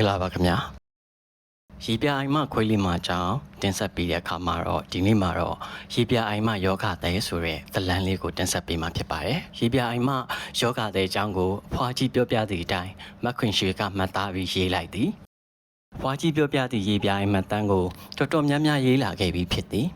္ဂလာပါခင်ဗျာရေပြအိမ်မခွေးလေးမအကြောင်းတင်ဆက်ပေးတဲ့အခါမှာတော့ဒီနေ့မှာတော့ရေပြအိမ်မယောဂတဲ့ဆိုတဲ့သလန်းလေးကိုတင်ဆက်ပေးမှာဖြစ်ပါတယ်ရေပြအိမ်မယောဂတဲ့အကြောင်းကိုအဖွာကြီးပြောပြသည့်အတိုင်းမခွင်ရွှေကမှတ်သားပြီးရေးလိုက်သည်ဖွာကြီးပြောပြသည့်ရေပြအိမ်မတန်းကိုတော်တော်များများရေးလာခဲ့ပြီးဖြစ်သည်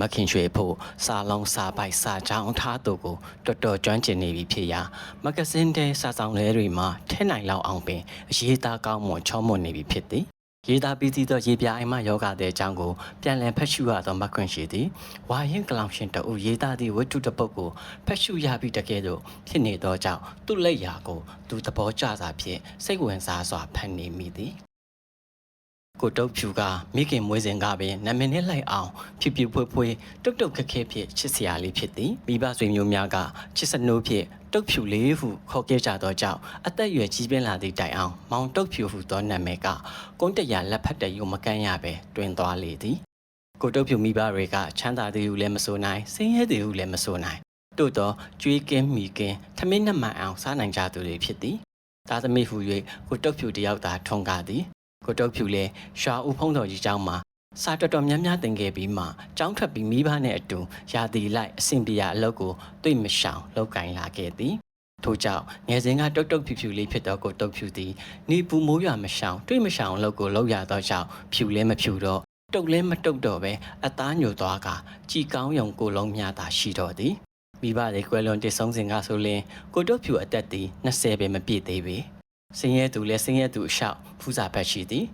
မခင်ရွှေဖို့စာလုံးစာပိုက်စာချောင်းထားသူကိုတော်တော်ကျွမ်းကျင်နေပြီဖြစ်ရာမဂဇင်းတဲ့စာဆောင်လဲတွေမှာထဲနိုင်လောက်အောင်ပင်အရေးသားကောင်းမွန်ချောမွန်နေပြီဖြစ်သည်ရေးသားပြီးသည့်သောရေပြအိမ်မယောဂတဲ့အကြောင်းကိုပြန်လည်ဖတ်ရှုရသောမခွင့်ရှိသည်ဝါရင်ကလောင်ရှင်တအုပ်ရေးသားသည့်ဝတ္ထုတစ်ပုဒ်ကိုဖတ်ရှုရပြီးတကယ်တော့ဖြစ်နေသောကြောင့်သူ့လက်ရာကိုသူသဘောကျစာဖြင့်စိတ်ဝင်စားစွာဖန်နေမိသည် ကိုတုတ်ဖြူကမိခင်မွေးစဉ်ကပင်နာမည်နဲ့လိုက်အောင်ဖြူဖြူဖွေးဖွေးတုတ်တုတ်ခက်ခဲဖြစ်ချစ်စရာလေးဖြစ်သည်မိဘဆွေမျိုးများကချစ်စနိုးဖြင့်တုတ်ဖြူလေးဟုခေါ်ခဲ့ကြသောကြောင့်အသက်အရွယ်ကြီးပြင်းလာသည့်တိုင်အောင်မောင်တုတ်ဖြူဟုသောနာမည်ကကုန်းတရာလက်ဖက်တရုံမကန်းရပဲတွင်သွားလေသည်ကိုတုတ်ဖြူမိဘတွေကချမ်းသာသည်ဟုလည်းမဆိုနိုင်ဆင်းရဲသည်ဟုလည်းမဆိုနိုင်တို့တော့ကြွေးကင်းမိကင်းထမင်းနှမန်အောင်စားနိုင်ကြသူတွေဖြစ်သည်သားသမီးဟု၍ကိုတုတ်ဖြူတယောက်သာထုံကားသည် ကိုတုတ်ဖြူလဲရွာဦးဖုံးတော်ကြီးကျောင်းမှာစာတော်တော်များများတင်ခဲ့ပြီးမှကျောင်းထွက်ပြီးမိဘနဲ့အတူရာသီလိုက်အဆင်ပြေရအလုပ်ကိုသိမရှောင်လုပ်ကင်လာခဲ့သည်ထို့ကြောင့်ငယ်စဉ်ကတုတ်တုတ်ဖြူဖြူလေးဖြစ်သောကိုတုတ်ဖြူသည်နေပူမိုးရွာမရှောင်တွေ့မရှောင်အလုပ်ကိုလုပ်ရသောကြောင့်ဖြူလဲမဖြူတော့တုတ်လဲမတုတ်တော့ပဲအသားညိုသွားကကြည်ကောင်းယုံကိုလုံးများသာရှိတော့သည်မိဘတွေကွယ်လွန်တည်ဆုံးစဉ်ကဆိုလင်ကိုတုတ်ဖြူအသက်သည်20ပဲမပြည့်သေးပေ။ စင်ရဲသူလည်းစင်ရဲသူအလျှောက်ဖူးစာဘက်ရှိသည်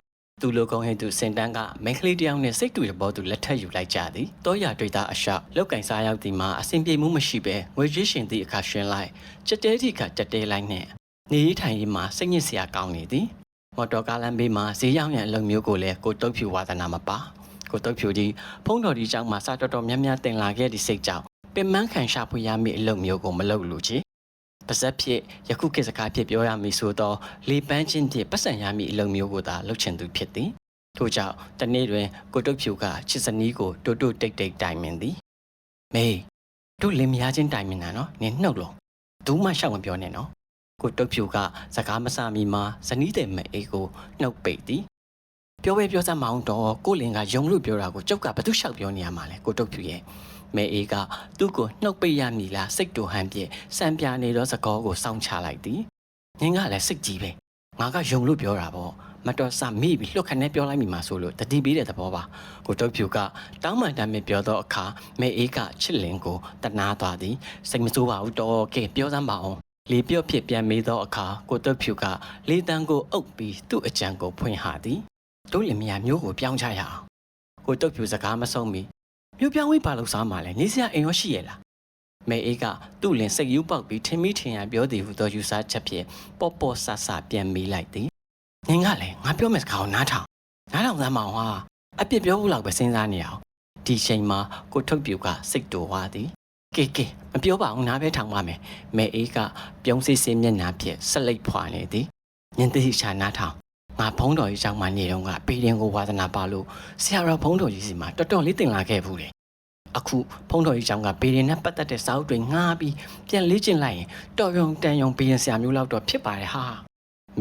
သူလိုကောင်းဟင်သူစင်တန်းကမိန်းကလေးတစ်ယောက်နဲ့စိတ်တူတဲ့ဘောသူလက်ထပ်ယူလိုက်ကြသည်တောရတွေ့တာအလျှောက်လောက်ကင်စားရောက်သည်မှာအဆင်ပြေမှုမရှိပဲငွေကြီးရှင်သည့်အခါရှင်လိုက်ကြက်တဲသည့်အခါကြက်တဲလိုက်နဲ့နေရီထိုင်ရီမှာစိတ်ညစ်စရာကောင်းနေသည်မော်တော်ကားလမ်းဘေးမှာဈေးရောက်ရန်အလုပ်မျိုးကိုလည်းကိုတုတ်ဖြူဝါသနာမပါကိုတုတ်ဖြူကြီးဖုံးတော်ဒီကျောင်းမှာစာတော်တော်များများတင်လာခဲ့သည့်စိတ်ကြောင့်ပင်မခံရှာဖွေရမည့်အလုပ်မျိုးကိုမလုပ်လို့ချေ ပါဇက်ဖြစ်ယခုခေတ်စကားဖြစ်ပြောရမည်ဆိုတော့လေပန်းချင်းဖြင့်ပတ်စံရမည့်အလုံးမျိုးကိုသာလှုပ်ချင်သူဖြစ်သည်ထို့ကြောင့်တနေ့တွင်ကိုတုတ်ဖြူကချစ်စနီးကိုတိုးတိုးတိတ်တိတ်တိုင်မင်သည်မေးတို့လင်မယားချင်းတိုင်မင်တာနော်နင်နှုတ်လို့ဘူးမှရှောက်မပြောနဲ့နော်ကိုတုတ်ဖြူကစကားမစမီမှာဇနီးတဲ့မအေးကိုနှုတ်ပိတ်သည်ပြောပဲပြောစမ်းမအောင်တော့ကိုလင်ကယုံလို့ပြောတာကိုကျုပ်ကဘာလို့ရှောက်ပြောနေရမှာလဲကိုတုတ်ဖြူရဲ့ မဲအေးကသူ့ကိုနှုတ်ပိတ်ရမည်လားစိတ်တူဟန်ပြည့်စံပြနေသောစကားကိုစောင့်ချလိုက်သည်ငင်းကလည်းစိတ်ကြီးပဲငါကယုံလို့ပြောတာပေါ့မတော်စမိပြီးလှုပ်ခနဲ့ပြောလိုက်မိမှာဆိုလို့တတိပေးတဲ့သဘောပါကိုတုတ်ဖြူကတောင်းမှန်တမ်းမဲ့ပြောသောအခါမဲအေးကချစ်လင်ကိုတနာသွားသည်စိတ်မဆိုးပါဘူးတော့ကဲပြောစမ်းပါအောင်လေပြော့ဖြစ်ပြန်မေးသောအခါကိုတုတ်ဖြူကလေတန်းကိုအုပ်ပြီးသူ့အကြံကိုဖွင့် hạ သည်တို့လင်မယားမျိုးကိုပြောင်းချရအောင်ကိုတုတ်ဖြူစကားမဆုံးမီ မြို့ပြောင်းဝေးပါလို့စားမှလဲနေစရာအိမ်ရောရှိရလားမဲအေးကသူ့လင်စိတ်ယူပေါက်ပြီးထင်မိထင်ရပြောသည်ဟုသောယူဆချက်ဖြင့်ပေါ့ပေါ့ဆဆပြန်မေးလိုက်သည်ငင်ကလည်းငါပြောမယ့်စကားကိုနားထောင်နားထောင်စမ်းမအောင်ဟာအပြစ်ပြောဖို့လောက်ပဲစဉ်းစားနေအောင်ဒီချိန်မှာကိုထုတ်ပြူကစိတ်တူသွားသည်ကဲကဲမပြောပါဘူးနားပဲထောင်ပါမယ်မဲအေးကပြုံးစစ်စစ်မျက်နှာဖြင့်ဆက်လက်ဖွာနေသည်ညင်သိချာနားထောင် ငါဖုံးတော်ကြီးကျောင်းမှာနေတော့ကပေရင်ကိုဝါသနာပါလို့ဆရာတော်ဖုံးတော်ကြီးစီမှာတော်တော်လေးတင်လာခဲ့ဘူးလေအခုဖုံးတော်ကြီးကျောင်းကဘေးရင်နဲ့ပတ်သက်တဲ့စာအုပ်တွေငှားပြီးပြန်လေ့ကျင့်လိုက်ရင်တော်ရုံတန်ရုံဘေးရင်ဆရာမျိုးလောက်တော့ဖြစ်ပါတယ်ဟာ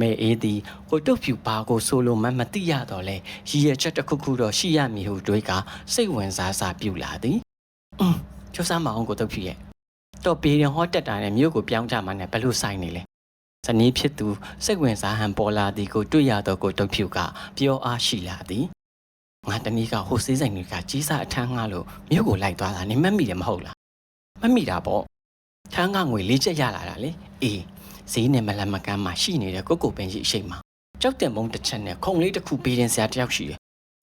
မဲအေးသည်ဟိုတုတ်ဖြူပါကိုဆိုလိုမှမသိရတော့လဲရည်ရချက်တစ်ခုခုတော့ရှိရမည်ဟုတွေးကစိတ်ဝင်စားစားပြုလာသည်อืมကျိုးစားမအောင်ကိုတုတ်ဖြူရဲ့တော့ဘေးရင်ဟောတက်တာနဲ့မြို့ကိုပြောင်းကြမှာနဲ့ဘယ်လိုဆိုင်နေလဲ ဇနီးဖြစ်သူစိတ်ဝင်စားဟန်ပေါ်လာသည်ကိုတွေ့ရတော့ကိုတုတ်ဖြူကပြောအားရှိလာသည်ငါတနည်းကဟိုစေးဆိုင်တွေကကြီးစားအထမ်းငှားလို့မြို့ကိုလိုက်သွားတာနေမက်မိတယ်မဟုတ်လားမမိတာပေါ့ထမ်းကငွေလေးချက်ရလာတာလေအေးဈေးနဲ့မလန်မကမ်းမှာရှိနေတဲ့ကိုကိုပင်ကြီးအရှိန်မှာကြောက်တယ်မုံတစ်ချက်နဲ့ခုံလေးတစ်ခုပေးတင်ဆရာတယောက်ရှိတယ်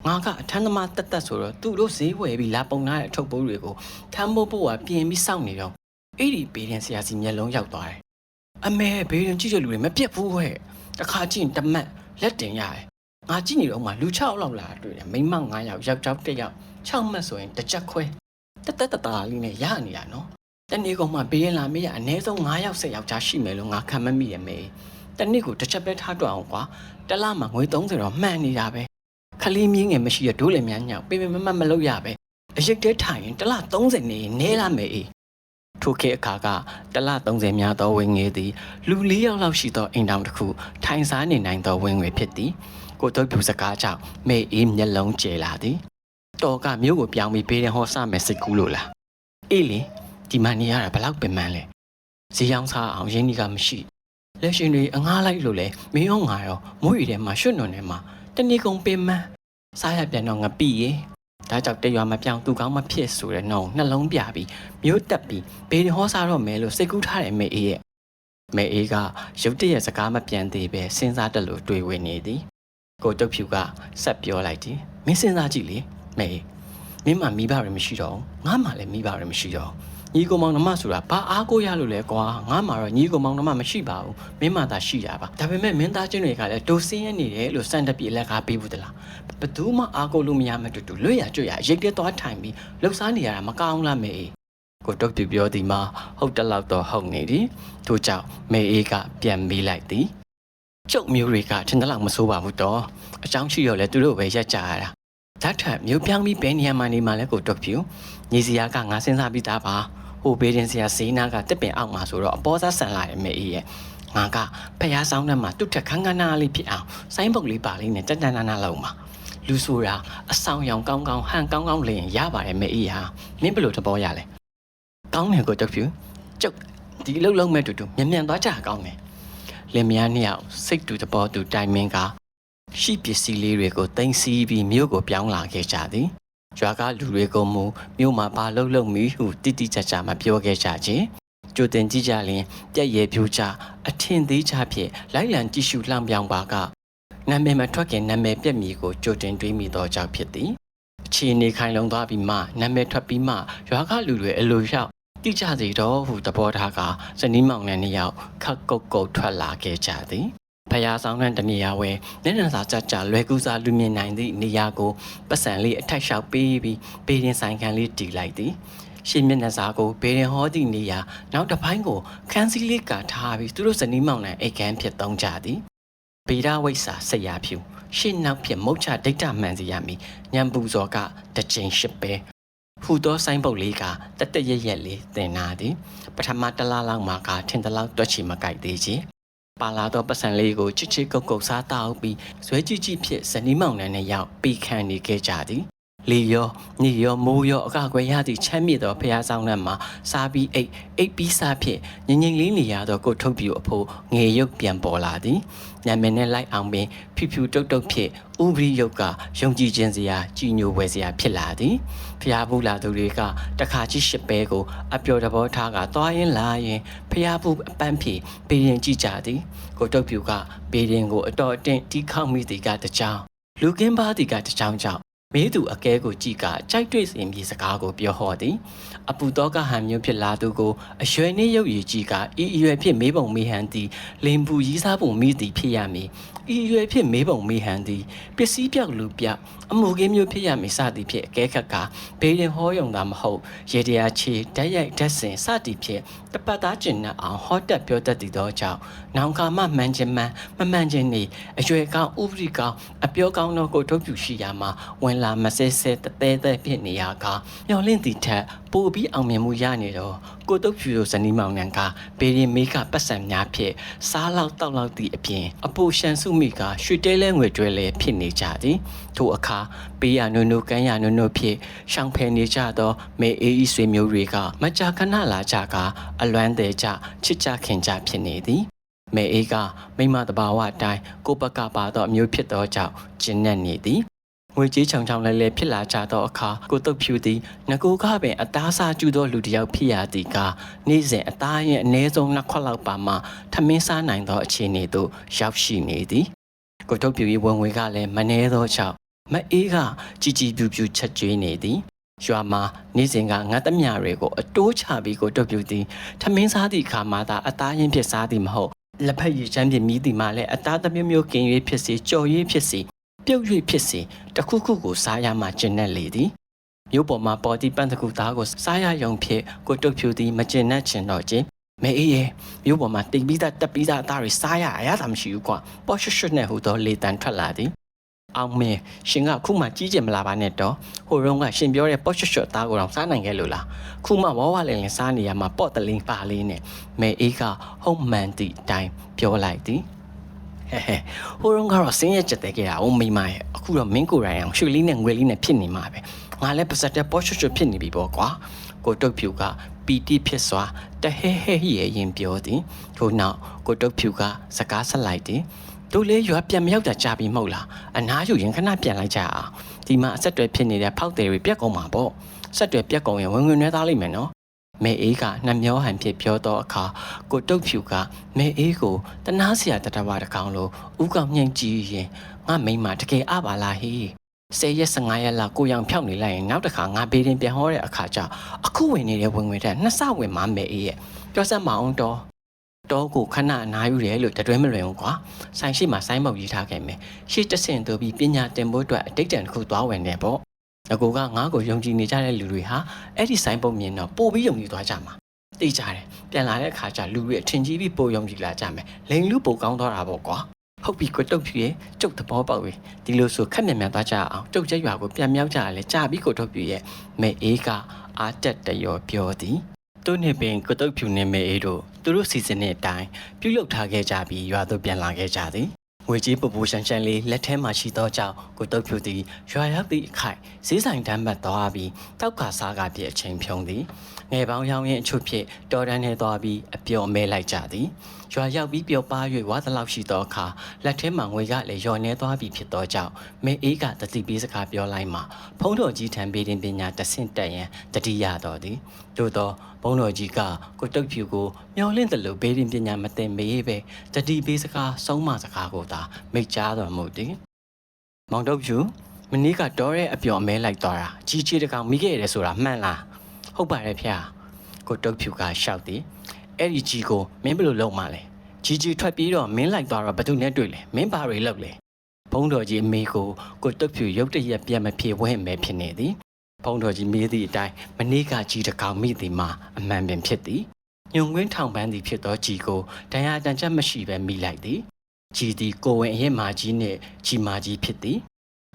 ငါကအထမ်းသမားတက်တက်ဆိုတော့သူတို့ဈေးဝယ်ပြီးလာပုံလာတဲ့အထုပ်ပိုးတွေကိုထမ်းဖို့ဖို့ကပြင်ပြီးစောင့်နေတော့အဲ့ဒီပေးတင်ဆရာစီမျက်လုံးရောက်သွားတယ် အမေဘေးရင်ကြည့်တဲ့လူတွေမပြတ်ဘူးဟဲ့တစ်ခါကြည့်ရင်တမက်လက်တင်ရတယ်ငါကြည့်နေတော့မှလူ6လောက်လာတွေ့တယ်မိန်းမ9ယောက်ယောက်ျောက်1ယောက်6မှတ်ဆိုရင်တစ်ချက်ခွဲတက်တက်တတာလေးနဲ့ရနေတာနော်တနေ့ကောင်မှဘေးရင်လာမေးရအနည်းဆုံး9ယောက်10ယောက်ကြားရှိမယ်လို့ငါခံမမိရမေးတနေ့ကိုတစ်ချက်ပဲထားတော့အောင်ကွာတစ်လမှငွေ30တော့မှန်နေတာပဲခလေးမြင်းငယ်မရှိရဒိုးလည်းများညောက်ပေပေမမတ်မလုပ်ရပဲအရက်တဲထိုင်ရင်တစ်လ30နေရင်နဲလာမယ်အေး ထိုခေတ်အခါကတလ30များသောဝင်ငယ်သည်လူ၄ယောက်လောက်ရှိသောအိမ်တောင်တစ်ခုထိုင်စားနေနိုင်သောဝင်ငွေဖြစ်သည်ကိုတုတ်ပြူစကားကြောင့်မေအေးမျက်လုံးကျဲလာသည်တော်ကမြို့ကိုပြောင်းပြီးဘေးရင်ဟောစမယ်စိတ်ကူးလို့လားအေးလေဒီမနေရတာဘလောက်ပင်ပန်းလဲဈေးရောင်းစားအောင်ရင်းနှီးကမရှိလက်ရှင်တွေအငားလိုက်လို့လဲမင်းရောငါရောမိုးရီထဲမှာရွှွတ်နွန်ထဲမှာတဏီကုံပင်မန်းစားရပြန်တော့ငပိရေ ဒါကြောင့်တရွာမပြောင်းသူကောင်းမဖြစ်ဆိုတဲ့နှောင်းနှလုံးပြပြီးမြို့တက်ပြီးဘေးရင်ဟောစားတော့မယ်လို့စိတ်ကူးထားတယ်မေအေးရဲ့မေအေးကရုတ်တရက်စကားမပြန်သေးပဲစဉ်းစားတက်လို့တွေးဝင်နေသည်ကိုတုတ်ဖြူကဆက်ပြောလိုက်သည်မင်းစဉ်းစားကြည့်လေမေအေးမင်းမမိဘရမရှိတော့ဘူးငါမှလည်းမိဘရမရှိတော့ဘူး ညီကောင်မောင်နှမဆိုတာဘာအားကိုးရလို့လဲကွာငါမှတော့ညီကောင်မောင်နှမမရှိပါဘူးမင်းမသာရှိတာပါဒါပေမဲ့မင်းသားချင်းတွေကလည်းဒိုစင်းရနေတယ်လို့စံတပြည့်လက်ကားပေးဘူးတလားဘသူမှအားကိုးလို့မရမှတူတူလွတ်ရကြွရရိတ်တက်သွားထိုင်ပြီးလှုပ်ရှားနေရတာမကောင်းလားမေအေးကိုတုတ်ပြပြောသည်မှာဟုတ်တလောက်တော့ဟုတ်နေသည်ထို့ကြောင့်မေအေးကပြန်မေးလိုက်သည်ကျုပ်မျိုးတွေကထင်သလောက်မဆိုးပါဘူးတော့အကြောင်းရှိရောလဲသူတို့ပဲရက်ကြရတာဓာတ်ထက်မျိုးပြောင်းပြီးဘယ်နေရာမှနေမှလဲကိုတုတ်ပြညီစရာကငါစဉ်းစားပြီးသားပါ ဟိုဘေးရင်စရာဈေးနာကတစ်ပင်အောက်မှာဆိုတော့အပေါ်သားဆန်လာရဲ့မေအေးရဲ့ငါကဖះဆောင်ထဲမှာတုတ်ထက်ခန်းခန်းနာလေးဖြစ်အောင်ဆိုင်းပုတ်လေးပါလေးနဲ့တက်တန်နာနာလောက်မှာလူဆိုတာအဆောင်ရောင်ကောင်းကောင်းဟန်ကောင်းကောင်းလေးရင်ရပါတယ်မေအေးဟာမင်းဘယ်လိုသဘောရလဲကောင်းတယ်ကိုတက်ဖြူကျုပ်ဒီလှုပ်လုံးမဲ့တူတူမြန်မြန်သွားကြကောင်းတယ်လင်မယားနှစ်ယောက်စိတ်တူတပေါ်တူတိုင်မင်းကရှိပစ္စည်းလေးတွေကိုတင်စီပြီးမြို့ကိုပြောင်းလာခဲ့ကြသည် ရွာကလူတွေကိုမူမြို့မှာပါလှုပ်လှုပ်မီဟုတိတိကျကျမပြောခဲ့ကြခြင်းကြိုတင်ကြည့်ကြလင်ပြက်ရဲပြူကြအထင်သေးချဖြင့်လိုက်လံကြည့်ရှုလှမ်းပြောင်းပါကနာမည်မထွက်ခင်နာမည်ပြက်မီကိုကြိုတင်တွေးမိသောကြောင့်ဖြစ်သည်အခြေအနေခိုင်လုံသွားပြီးမှနာမည်ထွက်ပြီးမှရွာကလူတွေအလိုလျှောက်တိကျစီတော့ဟုသဘောထားကဇနီးမောင်နှံနှစ်ယောက်ခတ်ကုတ်ကုတ်ထွက်လာခဲ့ကြသည် ဖယားဆောင်တဲ့တနေရာဝဲလက်နံစာကြကြလွယ်ကူစားလူမြင်နိုင်သည့်နေရာကိုပတ်စံလေးအထိုက်လျှောက်ပေးပြီးပေရင်ဆိုင်ခံလေးတီလိုက်သည်ရှင်းမျက်နှာစာကိုဘေရင်ဟောသည့်နေရာနောက်တစ်ပိုင်းကိုခန်းစည်းလေးကာထားပြီးသူတို့ဇနီးမောင်နှံအိတ်ခမ်းဖြစ်သုံးကြသည်ဗေဒဝိဆာဆက်ရဖြူရှင်းနောက်ဖြစ်မုတ်ချဒိဋ္ဌမှန်စီရမည်ညံပူဇော်ကတစ်ချိန်ရှစ်ပဲဟူသောဆိုင်ပုတ်လေးကတတရရက်လေးတင်နာသည် ပထမတစ်လားလောက်မှာကထင်တလောက်တွက်ချီမကြိုက်သေးချေ ပါလာသောပတ်စံလေးကိုချစ်ချစ်ကုတ်ကုတ်စားတောက်ပြီးဇွဲကြည့်ကြည့်ဖြစ်ဇနီးမောင်နှံနဲ့ရောက်ပြီးခံနေခဲ့ကြသည် လီယောညီယောမိုးယောအကကွယ်ရသည့်ချမ်းမြေ့သောဖះဆောင်နှံမှာစားပြီးအိတ်အိတ်ပြီးစားဖြစ်ငငိမ့်လေးနေရသောကိုထုတ်ပြူအဖို့ငေရုပ်ပြန်ပေါ်လာသည်ညံမင်းနဲ့လိုက်အောင်ပင်ဖြူဖြူတုတ်တုတ်ဖြစ်ဥပရိယုတ်ကယုံကြည်ခြင်းစရာကြည်ညိုဝယ်စရာဖြစ်လာသည်ဖះဘူးလာသူတွေကတခါကြီးရှစ်ပဲကိုအပျော်တဘောထားကသွားရင်လာရင်ဖះဘူးအပန်းဖြေပေးရင်ကြည့်ကြသည်ကိုတုတ်ပြူကပေးရင်ကိုအတော်အတင်းတီးခေါက်မိသည်ကတကြောင်လူကင်းပါသည်ကတကြောင်ကြောင့် မေးသူအကဲကိုကြည့်ကကြိုက်တွေ့စဉ်မြေစကားကိုပြောဟောသည်အပူတော့ကဟန်မျိုးဖြစ်လာသူကိုအရွယ်နှင့်ရုပ်ရည်ကြီးကဤအရွယ်ဖြစ်မေးပုံမေးဟန်သည်လင်ပူရီးစားပုံမိသည်ဖြစ်ရမည်ဤအရွယ်ဖြစ်မေးပုံမေးဟန်သည်ပစ္စည်းပြောက်လူပြောက်အမှုကင်းမျိုးဖြစ်ရမည်စသည်ဖြင့်အကဲခတ်ကဘေးရင်ဟောယုံသာမဟုတ်ရေတရာချေဓာတ်ရိုက်ဓာတ်စင်စသည်ဖြင့် တပတ်သားကျင်နဲ့အောင်ဟောတက်ပြောတတ်သည်သောကြောင့်နောင်ကာမမှန်ခြင်းမှန်မမှန်ခြင်းနေအရွယ်ကောင်းဥပရိကောင်းအပြောကောင်းသောကိုထုတ်ပြူရှိရာမှာဝင်လာမဆဲဆဲတသေးသေးဖြစ်နေရကမျောလင့်သည်ထက် ပိုပြီးအောင်မြင်မှုရနေတော့ကိုတုတ်ဖြူတို့ဇနီးမောင်နှံကဘေးရင်မေးကပတ်စံများဖြင့်စားလောက်တောက်လောက်သည့်အပြင်အပူရှန်စုမိကရွှေတဲလဲငွေကျွဲလဲဖြစ်နေကြသည်ထိုအခါပေးရနုံနုကန်းရနုံနုဖြင့်ရှောင်ဖယ်နေကြသောမေအေးဤဆွေမျိုးတွေကမကြာခဏလာကြကအလွမ်းသေးကြချစ်ကြခင်ကြဖြစ်နေသည်မေအေးကမိမတဘာဝအတိုင်းကိုပကပါသောအမျိုးဖြစ်သောကြောင့်ကျဉ်နဲ့နေသည် ငွေကြေးချောင်ချောင်လဲလဲဖြစ်လာကြသောအခါကိုတုတ်ဖြူသည်ငကိုကပင်အသားစားကျူသောလူတစ်ယောက်ဖြစ်ရသည်ကနေ့စဉ်အသားရဲ့အနည်းဆုံးနှစ်ခွက်လောက်ပါမှထမင်းစားနိုင်သောအခြေအနေသို့ရောက်ရှိနေသည်ကိုတုတ်ဖြူ၏ဝင်ငွေကလည်းမနှဲသောကြောင့်မအေးကကြည်ကြည်ပြူပြူချက်ကျွေးနေသည်ရွာမှာနေ့စဉ်ကငတ်သမျှတွေကိုအတိုးချပြီးကိုတုတ်ပြူသည်ထမင်းစားသည့်အခါမှသာအသားရင်းဖြစ်စားသည်မဟုတ်လက်ဖက်ရည်ချမ်းပြင်းမိသည်မှလည်းအသားတစ်မျိုးမျိုးกิน၍ဖြစ်စေကြော်၍ဖြစ်စေ ပြုတ်၍ဖြစ်စေတစ်ခုခုကိုစားရမှကျင့်တတ်လေသည်မြို့ပေါ်မှာပေါ်တီပန်းတစ်ခုသားကိုစားရယုံဖြစ်ကိုတုတ်ဖြူသည်မကျင့်တတ်ချင်တော့ခြင်းမဲအေးရဲ့မြို့ပေါ်မှာတိတ်ပြီးသားတက်ပြီးသားအသားတွေစားရအရသာမရှိဘူးကွာပေါ်ရွှွှွှနဲ့ဟူသောလေတံထွက်လာသည်အောင်မင်းရှင်ကခုမှကြီးကျယ်မလာပါနဲ့တော့ဟိုတုန်းကရှင်ပြောတဲ့ပေါ့ချွတ်ချွတ်သားကိုတော့စားနိုင်ခဲ့လို့လားခုမှဝဝလည်းလည်းစားနေရမှာပေါ့တလင်းပါလေးနဲ့မဲအေးကဟုတ်မှန်သည့်အတိုင်းပြောလိုက်သည် ဟဲဟဲဟိုတုန်းကတော့စင်းရဲ့ချက်တဲ့ကြတာအုံးမိမရဲ့အခုတော့မင်းကိုယ်တိုင်အောင်ရွှေလေးနဲ့ငွေလေးနဲ့ဖြစ်နေမှာပဲငါလည်းပါစက်တဲ့ပေါ့ချွတ်ချွတ်ဖြစ်နေပြီပေါ့ကွာကိုတုတ်ဖြူကပီတိဖြစ်စွာတဟဲဟဲရဲ့ရင်ပြောသည်ထို့နောက်ကိုတုတ်ဖြူကစကားဆက်လိုက်သည်တို့လေရွာပြန်မရောက်တာကြာပြီမဟုတ်လားအနားယူရင်ခဏပြန်လိုက်ကြအောင်ဒီမှာအဆက်တွေဖြစ်နေတဲ့ဖောက်တယ်တွေပြက်ကုန်မှာပေါ့ဆက်တွေပြက်ကုန်ရင်ဝင်ဝင်နှဲသားလိမ့်မယ်နော် မေအေးကနှမျောဟန်ဖြစ်ပြောတော့အခါကိုတုတ်ဖြူကမေအေးကိုတနာစရာတတဝါတစ်ကောင်လိုဥကောင်ညှိကြည့်ရင်ငါမိမတကယ်အပါလားဟေးဆယ်ရက်15ရက်လောက်ကိုရောင်ဖြောက်နေလိုက်ရင်နောက်တစ်ခါငါဘေးရင်ပြန်ဟောတဲ့အခါကျအခုဝင်နေတဲ့ဝင်ဝင်တဲ့နှစ်ဆဝင်မှမေအေးရဲ့ပြောစမ်းမအောင်တော့တော့ကိုခဏအနားယူတယ်လို့တတွဲမလွယ်ဘူးကွာဆိုင်ရှိမှာဆိုင်းမုတ်ရေးထားခဲ့မယ်ရှေ့တဆင့်သူပြီးပညာတင်ဖို့အတွက်အတိတ်တန်တစ်ခုသွားဝင်တယ်ပေါ့ အကူကငါ့ကိုယုံကြည်နေကြတဲ့လူတွေဟာအဲ့ဒီဆိုင်းပုံမြင်တော့ပို့ပြီးယုံကြည်သွားကြမှာသိကြတယ်ပြန်လာတဲ့အခါကျလူတွေအထင်ကြီးပြီးပို့ယုံကြည်လာကြမယ်လိန်လူပို့ကောင်းသွားတာပေါ့ကွာဟုတ်ပြီကိုတုတ်ပြည့်ကျုပ်သဘောပေါက်ပြီဒီလိုဆိုခက်မြန်မြန်သွားကြအောင်ကျုပ်ကျက်ရွာကိုပြန်မြောက်ကြရလဲကြာပြီးကိုတုတ်ပြည့်ရဲ့မေအေးကအာတက်တရောပြောသည်သူနှင့်ပင်ကုတုတ်ဖြူနှင့်မေအေးတို့သူတို့စီစဉ်တဲ့အတိုင်းပြုလုပ်ထားခဲ့ကြပြီးရွာသို့ပြန်လာခဲ့ကြသည် ငွေကြီးပပူရှန်ရှန်လေးလက်ထဲမှာရှိသောကြောင့်ကုတုတ်ဖြူသည်ရွာရောက်သည့်အခိုက်ဈေးဆိုင်တန်းပတ်သွားပြီးတောက်ကစားကပြည့်အချိန်ဖြုံးသည် ငယ်ပေါင်းရောင်းရင်အချို့ဖြင့်တော်တန်းထဲသွားပြီးအပျော်မဲလိုက်ကြသည်ရွာရောက်ပြီးပျော်ပါ၍ဝါသလောက်ရှိသောအခါလက်ထဲမှာငွေကလည်းလျော်နေသွားပြီးဖြစ်သောကြောင့်မေအေးကတတိပေးစကားပြောလိုက်မှဖုံးတော်ကြီးထံပေးတင်ပညာတဆင့်တက်ရန်တတိယတော်သည်သို့သောဘုံတော်ကြီးကကိုတုတ်ဖြူကိုမျောလင့်တယ်လို့ဘေးရင်ပညာမသိမေးပဲတတိပေးစကားဆုံးမစကားကိုသာမိတ်ကြားတော်မူသည်မောင်တုတ်ဖြူမနေ့ကတော့တဲ့အပျော်အမဲလိုက်သွားတာကြီးကြီးတကောင်မိခဲ့ရတယ်ဆိုတာမှန်လား ဟုတ်ပါတယ်ဖေ။ကိုတုတ်ဖြူကရှောက်သည်အဲ့ဒီကြီးကိုမင်းဘယ်လိုလုပ်မှလဲကြီးကြီးထွက်ပြေးတော့မင်းလိုက်သွားတော့ဘယ်သူနဲ့တွေ့လဲမင်းဘာတွေလုပ်လဲဘုံတော်ကြီးအမေကိုကိုတုတ်ဖြူရုတ်တရက်ပြန်မပြေဝဲမဲဖြစ်နေသည်ဖုံးတော်ကြီးမေးသည့်အတိုင်းမနေ့ကကြီးတစ်ကောင်မိသည်မှာအမှန်ပင်ဖြစ်သည်ညုံကွင်းထောင်ပန်းသည်ဖြစ်သောကြီးကိုတန်ရာတန်ချက်မရှိဘဲမိလိုက်သည်ကြီးသည်ကိုဝင်အရင်မာကြီးနှင့်ကြီးမာကြီးဖြစ်သည်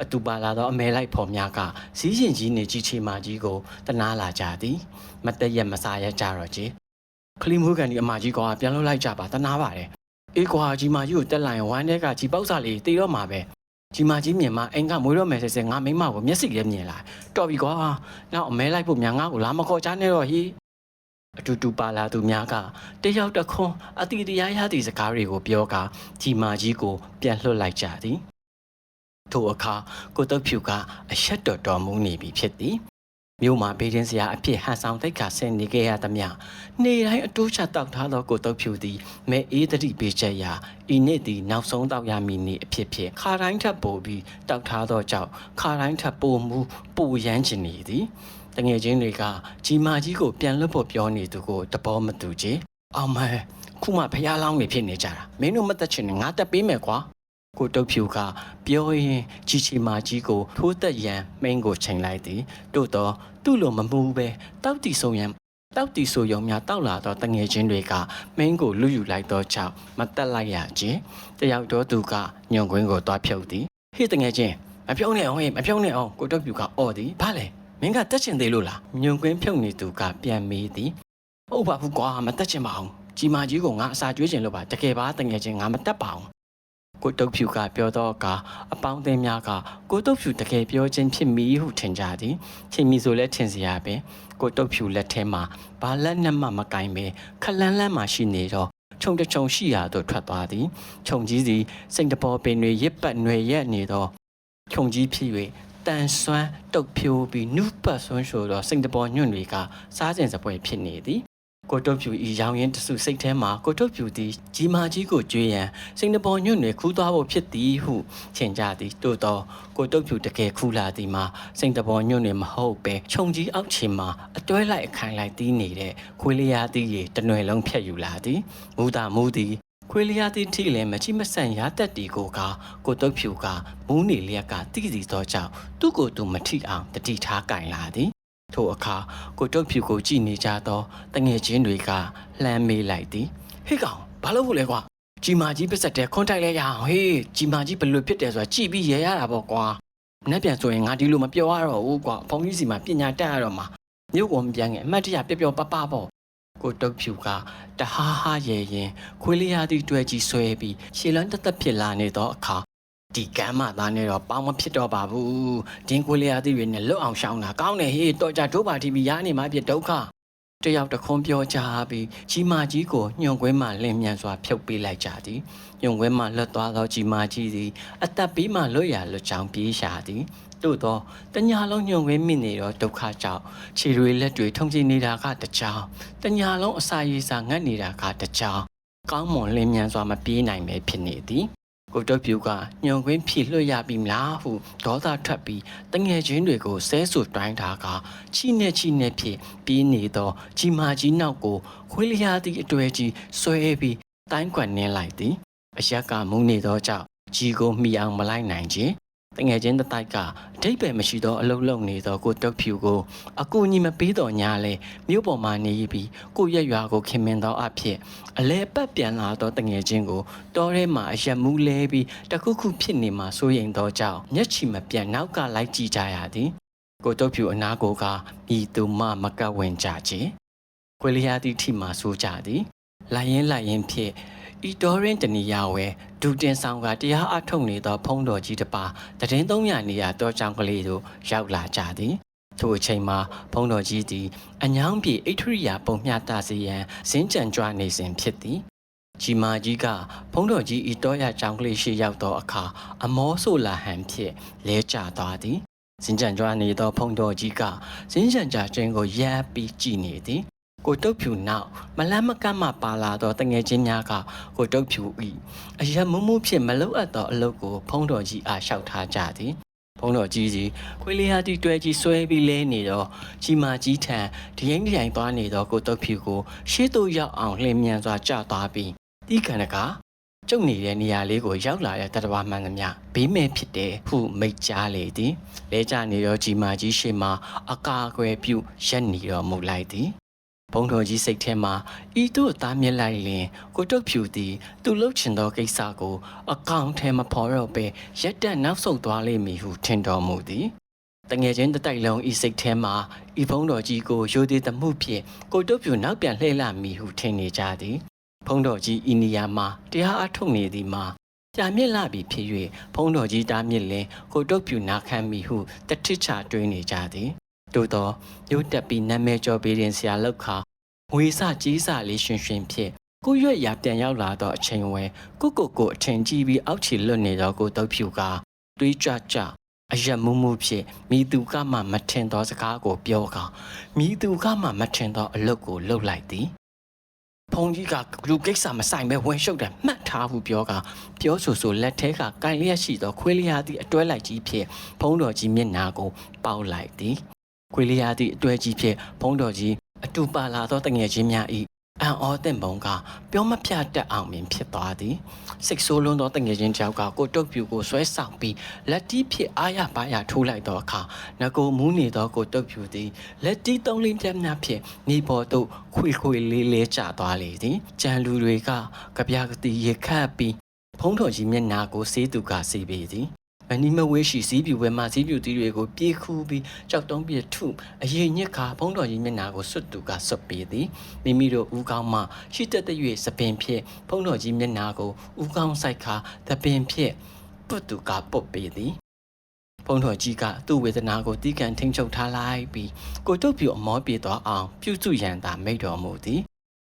အတူပါလာသောအမဲလိုက်ဖော်များကစီးရင်ကြီးနှင့်ကြီးချီမာကြီးကိုတနာလာကြသည်မတည့်ရက်မစားရကြတော့ကြီးခလီမိုးကန်ဒီအမကြီးကပြန်လှုပ်လိုက်ကြပါတနာပါတယ်အေးကွာကြီးမာကြီးကိုတက်လိုက်ရင်ဝမ်းထဲကကြီးပေါက်စာလေးတေတော့မှာပဲကြီးမကြီးမြင်မအိမ်ကမွေးတော့မယ်ဆဲဆဲငါမိမကိုမျက်စိလည်းမြင်လာတော်ပြီကွာနောက်အမဲလိုက်ဖို့များငါ့ကိုလာမခေါ်ချနဲ့တော့ဟီအတူတူပါလာသူများကတယောက်တစ်ခွန်းအတီတရားရသည့်စကားတွေကိုပြောကာကြီးမကြီးကိုပြန်လွှတ်လိုက်ကြသည် ထိုအခါကိုတုတ်ဖြူကအဆက်တော်တော်မူနေပြီဖြစ်သည်မြို့မှာဘေးရင်စရာအဖြစ်ဟန်ဆောင်တိတ်ခါဆင်နေခဲ့ရသမျှနေတိုင်းအတိုးချတောက်ထားသောကိုတုတ်ဖြူသည်မဲအေးတတိပေးချက်ရာဤနေ့သည်နောက်ဆုံးတောက်ရမည်နေ့အဖြစ်ဖြင့်ခါတိုင်းထပ်ပို့ပြီးတောက်ထားသောကြောင့်ခါတိုင်းထပ်ပို့မှုပိုရမ်းချင်နေသည်တငယ်ချင်းတွေကကြီးမာကြီးကိုပြန်လွတ်ဖို့ပြောနေသူကိုတဘောမတူချေအောင်မဲခုမှဖျားလောင်းနေဖြစ်နေကြတာမင်းတို့မသက်ချင်နဲ့ငါတက်ပေးမယ်ကွာ ကိုတုတ်ဖြူကပြောရင်ကြီးချီမာကြီးကိုထိုးသက်ရန်မိန်ကိုချိန်လိုက်သည်တို့တော့သူ့လိုမမှုပဲတောက်တီဆုံရန်တောက်တီဆိုယုံများတောက်လာတော့တငယ်ချင်းတွေကမိန်ကိုလူယူလိုက်တော့ကြောင့်မတက်လိုက်ရခြင်းတယောက်တော့သူကညွန်ကွင်းကိုသွားဖြုတ်သည်ဟေ့တငယ်ချင်းမဖြုံးနဲ့အောင်ဟေ့မဖြုံးနဲ့အောင်ကိုတုတ်ဖြူကအော်သည်ဘာလဲမင်းကတက်ချင်သေးလို့လားညွန်ကွင်းဖြုတ်နေသူကပြန်မေးသည်ဟုတ်ပါဘူးကွာမတက်ချင်ပါအောင်ကြီးမာကြီးကငါအစာကျွေးချင်လို့ပါတကယ်ပါတငယ်ချင်းငါမတက်ပါအောင် ကိုတုတ်ဖြူကပြောတော့ကအပေါင်းအသင်းများကကိုတုတ်ဖြူတကယ်ပြောခြင်းဖြစ်မည်ဟုထင်ကြသည်ချိန်မီဆိုလဲထင်စရာပဲကိုတုတ်ဖြူလက်ထဲမှာဘာလက်နဲ့မှမကင်ပဲခလန်းလန်းမှရှိနေတော့ခြုံတချုံရှိရာသို့ထွက်သွားသည်ခြုံကြီးစီစိန်တပေါ်ပင်တွေရစ်ပတ်နွယ်ရက်နေတော့ခြုံကြီးဖြစ်၍တန်ဆွမ်းတုတ်ဖြိုးပြီးနုပတ်ဆွန်းရှို့သောစိန်တပေါ်ညွန့်တွေကစားကျင်စပွဲဖြစ်နေသည် ကိုတုတ်ဖြူဤရောင်ရင်တစုစိတ်ထဲမှာကိုတုတ်ဖြူသည်ကြီးမာကြီးကိုကြွေးရန်စင်တပေါ်ညွန့်တွေခူးသွားဖို့ဖြစ်သည်ဟုထင်ကြသည်တို့တော့ကိုတုတ်ဖြူတကယ်ခူးလာသည်မှာစင်တပေါ်ညွန့်တွေမဟုတ်ပဲခြုံကြီးအောက်ခြေမှာအတွဲလိုက်အခိုင်လိုက်တီးနေတဲ့ခွေးလျာတီးရီတနွယ်လုံးဖြတ်ယူလာသည်မူတာမူသည်ခွေးလျာတီးထိလည်းမချိမဆန့်ရတက်တီကိုကကိုတုတ်ဖြူကမူးနေလျက်ကတိစီသောကြောင့်သူ့ကိုယ်သူမထိအောင်တတိထားကင်လာသည် ထိုအခါကိုတုတ်ဖြူကိုကြည်နေကြသောတငယ်ချင်းတွေကလှမ်းမေးလိုက်သည်ဟေ့ကောင်ဘာလို့ဖို့လဲကွာကြီးမာကြီးပစ္စက်တဲ့ခွန်တိုက်လဲရအောင်ဟေးကြီးမာကြီးဘယ်လိုဖြစ်တယ်ဆိုတာကြည့်ပြီးရဲရတာပေါ့ကွာမနေ့ပြန်ဆိုရင်ငါဒီလိုမပြောရတော့ဘူးကွာဘုန်းကြီးစီမှာပညာတတ်ရတော့မှာမြို့ကောမပြန်ငယ်အမတ်တရပျော်ပျော်ပပပေါ့ကိုတုတ်ဖြူကတဟားဟားရဲရင်ခွေးလေးရသည့်တွေ့ကြီးဆွဲပြီးရှေလန်းတသက်ဖြစ်လာနေတော့အခါ ဒီကမ်းမသားနဲ့တော့ပေါင်းမဖြစ်တော့ပါဘူးဒင်းခွေးလေးရသည့်တွေနဲ့လွတ်အောင်ရှောင်းတာကောင်းတယ်ဟေးတော်ကြဒုပါတီဗီရနေမှာပြဒုက္ခတယောက်တခွန်းပြောကြပြီးကြီးမာကြီးကိုညွန်ခွဲမှလင်းမြန်စွာဖြုတ်ပေးလိုက်ကြသည်ညွန်ခွဲမှလွတ်သွားသောကြီးမာကြီးသည်အသက်ပေးမှလွတ်ရလွတ်ချောင်းပြေးရှာသည်သို့သောတညာလုံးညွန်ခွဲမိနေသောဒုက္ခကြောင့်ခြေတွေလက်တွေထုံချနေတာကတကြောင်တညာလုံးအစာရည်စာငတ်နေတာကတကြောင်ကောင်းမွန်လင်းမြန်စွာမပြေးနိုင်ပဲဖြစ်နေသည် ကိုတုတ်ပြူကညွန်ခွင်းဖြည့်လွှတ်ရပြီမလားဟုဒေါသထွက်ပြီးတငယ်ချင်းတွေကိုဆဲဆူတိုင်းထားကချီနဲ့ချီနဲ့ဖြည့်ပြေးနေသောကြီးမာကြီးနောက်ကိုခွေးလျားသည့်အတွေ့ကြီးဆွဲပြီးတိုင်းကွက်နင်းလိုက်သည်အရက်ကမုန်းနေသောကြောင့်ကြီးကိုမိအောင်မလိုက်နိုင်ခြင်း တငယ်ချင်းတစ်တိုက်ကအတိတ်ပဲမရှိသောအလုံးလုံးနေသောကိုတုတ်ဖြူကိုအကူအညီမပေးတော်ညာလဲမြို့ပေါ်မှနေပြီးကိုရက်ရွာကိုခင်မင်သောအဖြစ်အလဲပတ်ပြန်လာသောတငယ်ချင်းကိုတောထဲမှာအရက်မူးလဲပြီးတခုခုဖြစ်နေမှစိုးရိမ်သောကြောင့်မျက်ချီမပြတ်နောက်ကလိုက်ကြည့်ကြရသည်ကိုတုတ်ဖြူအနာကိုကဤသူမမကပ်ဝင်ကြခြင်းခွေလျားသည့်ထိမှဆိုကြသည်လိုက်ရင်လိုက်ရင်ဖြစ်ဤ တော်ရင်တနီယာဝဲဒူတင်ဆောင်ကတရားအထုတ်နေသောဖုံးတော်ကြီးတစ်ပါးတရင်သုံးရနေရာတောကြောင်ကလေးတို့ရောက်လာကြသည်ထိုအချိန်မှာဘုံတော်ကြီးသည်အညောင်းပြေအိထရိယာပုံမျှတစေရန်ဇင်းကြံကြွနေစဉ်ဖြစ်သည်ကြီးမာကြီးကဘုံတော်ကြီးဤတောရကြောင်ကလေးရှိရောက်သောအခါအမောဆိုလာဟန်ဖြင့်လဲကျသွားသည်စင်ကြံကြွနေသောဖုံတော်ကြီးကစင်ကြံကြခြင်းကိုရပ်ပြီးကြည်နေသည် ကိုတုတ်ဖြူနောက်မလန်းမကန့်မှပါလာသောတငယ်ချင်းများကကိုတုတ်ဖြူဤအရက်မုံမှုဖြင့်မလုအပ်သောအလုပ်ကိုဖုံတော်ကြီးအားလျှောက်ထားကြသည်ဖုံတော်ကြီးစီခွေးလေးဟာတီတွဲကြီးဆွဲပြီးလဲနေတော့ကြီးမာကြီးထံဒရင်ဒရင်သွားနေသောကိုတုတ်ဖြူကိုရှေ့သို့ရောက်အောင်လှည့်မြန်စွာကျသွားပြီးတီးခန္ဓကကျုပ်နေတဲ့နေရာလေးကိုရောက်လာတဲ့တတဘာမှန်သမျှဘေးမဲ့ဖြစ်တယ်ဟုမိတ်ကြားလေသည်လဲကြနေတော့ကြီးမာကြီးရှိမှအကာအကွယ်ပြုရက်နေတော်မူလိုက်သည် ဘုံတော်ကြီးစိတ်ထဲမှာဤတို့သားမြက်လိုက်လင်ကိုတုတ်ဖြူသည်သူလှုပ်ချင်သောကိစ္စကို အကောင်ထဲမဖော်တော့ပဲရက်တက်နောက်ဆုတ်သွားလိမ့်မည်ဟုထင်တော်မူသည်တငယ်ချင်းတစ်တိုက်လုံးဤစိတ်ထဲမှာဤဘုံတော်ကြီးကိုရိုသေသမှုဖြင့်ကိုတုတ်ဖြူနောက်ပြန်လှည့်လာမည်ဟုထင်နေကြသည်ဖုံးတော်ကြီးဤနေရာမှာတရားအထုတ်နေသည်မှာကြာမြင့်လာပြီဖြစ်၍ဖုံးတော်ကြီးတားမြင့်လင်ကိုတုတ်ပြူနာခံမိဟုတထစ်ချတွေးနေကြသည် တို့သောရုတ်တက်ပြီးနာမည်ကျော်ပေးရင်ဆရာလောက်ခါငွေစကြီးစလေးရှင်ရှင်ဖြစ်ကိုရွက်ရပြန်ရောက်လာသောအချိန်ဝဲကိုကိုကိုအထင်ကြီးပြီးအောက်ခြေလွတ်နေသောကိုတုတ်ဖြူကတွေးကြကြအယက်မှုမှုဖြင့်မိသူကမှမထင်သောစကားကိုပြောကမိသူကမှမထင်သောအလုပ်ကိုလုပ်လိုက်သည်ဖုန်ကြီးကလူကိစ္စမဆိုင်ပဲဝင်ရှုပ်တယ်မှတ်ထားဘူးပြောကပြောဆိုဆိုလက်ထဲကကင်လျက်ရှိသောခွေးလျားသည့်အတွဲလိုက်ကြီးဖြင့်ဖုံးတော်ကြီးမျက်နာကိုပေါက်လိုက်သည် ခွေးလျားသည့်အတွဲကြီးဖြင့်ဖုံးတော်ကြီးအတူပါလာသောတငယ်ချင်းများ၏အံ့ဩတဲ့ပုံကပြောမပြတတ်အောင်ပင်ဖြစ်သွားသည်စိတ်ဆိုးလွန်းသောတငယ်ချင်းတစ်ယောက်ကကိုတုတ်ပြူကိုဆွဲဆောင်ပြီးလက်တီးဖြင့်အာရပါရထိုးလိုက်သောအခါငကိုမူးနေသောကိုတုတ်ပြူသည်လက်တီးသုံးလင်းပြတ်များဖြင့်နေပေါ်သို့ခွေခွေလေးလေးကျသွားလေသည်ကြံလူတွေကကြပြကတိရခတ်ပြီးဖုံးတော်ကြီးမျက်နာကိုစေးသူကစေးပေသည် မနီမဝေးရှိစီးပြူဝဲမှစီးပြူတီးတွေကိုပြေးခူးပြီးကြောက်တုံးပြထုအရေးညက်ခါဖုံးတော်ကြီးမျက်နာကိုစွတ်သူကစွတ်ပေသည်မိမိတို့ဦးကောင်းမှရှိတက်တဲ့၍စပင်ဖြင့်ဖုံးတော်ကြီးမျက်နာကိုဦးကောင်းဆိုင်ခါသပင်ဖြင့်ပုတ်သူကပုတ်ပေသည်ဖုံးတော်ကြီးကသူ့ဝေဒနာကိုတီးကန်ထိန်ချုပ်ထားလိုက်ပြီးကိုတုတ်ပြူအမောပြေသွားအောင်ပြုစုရန်သာမိတ်တော်မူသည်